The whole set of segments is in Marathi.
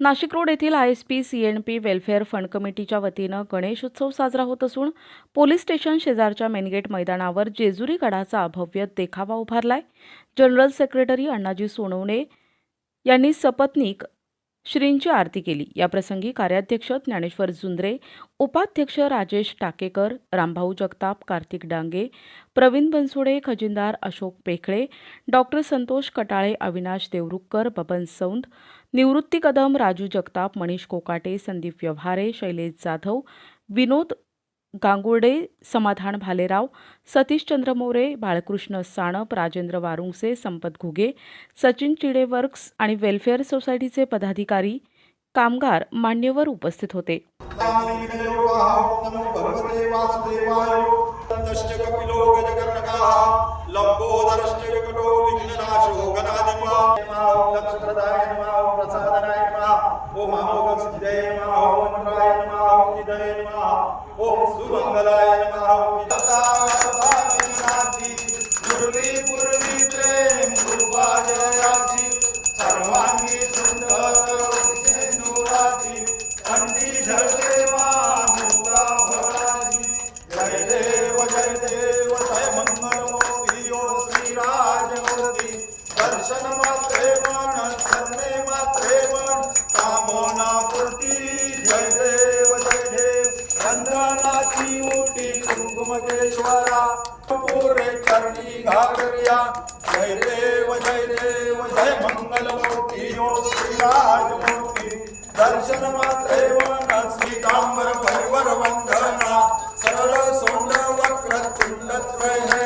नाशिक रोड येथील I S P C N P welfare fund कमिटीच्या वतीनं गणेश उत्सव साजरा होत असून पोलीस स्टेशन शेजारच्या मेनगेट मैदानावर जेजुरी गडाचा भव्य देखावा उभारलाय. जनरल सेक्रेटरी अण्णाजी सोनवणे यांनी सपत्नीक श्रींची आरती केली. याप्रसंगी कार्याध्यक्ष ज्ञानेश्वर जुंद्रे उपाध्यक्ष राजेश टाकेकर रामभाऊ जगताप कार्तिक डांगे प्रवीण बनसोडे खजिनदार अशोक पेखळे डॉक्टर संतोष कटाळे अविनाश देवरुखकर बबन सौंद निवृत्ती कदम राजू जगताप मनीष कोकाटे संदीप व्यवहारे शैलेश जाधव विनोद गांगुर्डे समाधान भालेराव सतीश चंद्र मोरे बाळकृष्ण साणप राजेंद्र वारुंगसे संपत घुगे सचिन चिडेवर्क्स आणि वेलफेअर सोसायटीचे पदाधिकारी कामगार मान्यवर उपस्थित होते. लंबोदरश्च विकटो विघ्ननाशो गणाधिपा नमः लक्ष्मदाय नमः प्रसादनाय नमः ओम अमोघ सिद्धये नमः ओम मंत्राय नमः ओम निधये नमः ओम सुमंगलाय नमः पूर्वी पूर्वी प्रेम पुरे चरणी घागरिया. जय देव जय देव जय मंगल मूर्ती ओ श्रीराज मूर्ती दर्शन मात्रे मन श्रीकांबर भैवर वंदना. सरळ सोंड वक्र तुंड त्रय.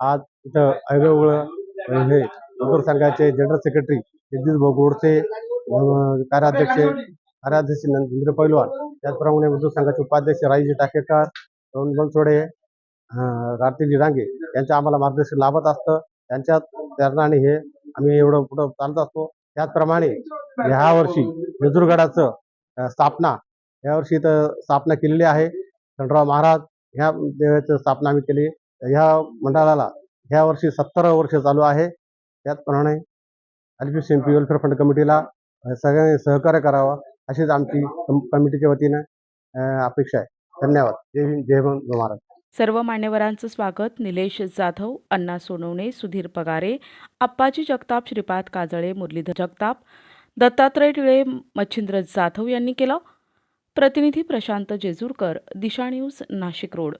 आज इथं वेगवेगळं हे मजूर संघाचे जनरल सेक्रेटरी जगदीश भाऊ गोडसे कार्याध्यक्ष कार्याध्यक्ष नंद्र पैलवान त्याचप्रमाणे मजूर संघाचे उपाध्यक्ष राईजी टाकेकर रोहन बनसोडे अं, कार्तिकजी यांचं आम्हाला मार्गदर्शन लाभत असतं. त्यांच्या कारणाने हे आम्ही एवढं पुढं चालत असतो. त्याचप्रमाणे ह्या वर्षी नजूरगडाचं स्थापना यावर्षी इथं स्थापना केलेली आहे. खंडराव महाराज ह्या देवाची स्थापना आम्ही केली. ह्या मंडळाला ह्या वर्षी सत्तर वर्ष चालू आहे. त्याचप्रमाणे L C M P welfare fund कमिटीला सगळ्यांनी सहकार्य करावं अशीच आमची कम- कमिटीच्या वतीनं अपेक्षा आहे. धन्यवाद. जय हिंद जय महाराज सर्व मान्यवरांचं स्वागत. निलेश जाधव अण्णा सोनवणे सुधीर पगारे आप्पाजी जगताप श्रीपाद काजळे मुरलीधर जगताप दत्तात्रय टिळे मच्छिंद्र जाधव यांनी केलं. प्रतिनिधी प्रशांत जेजूरकर दिशा न्यूज नाशिक रोड.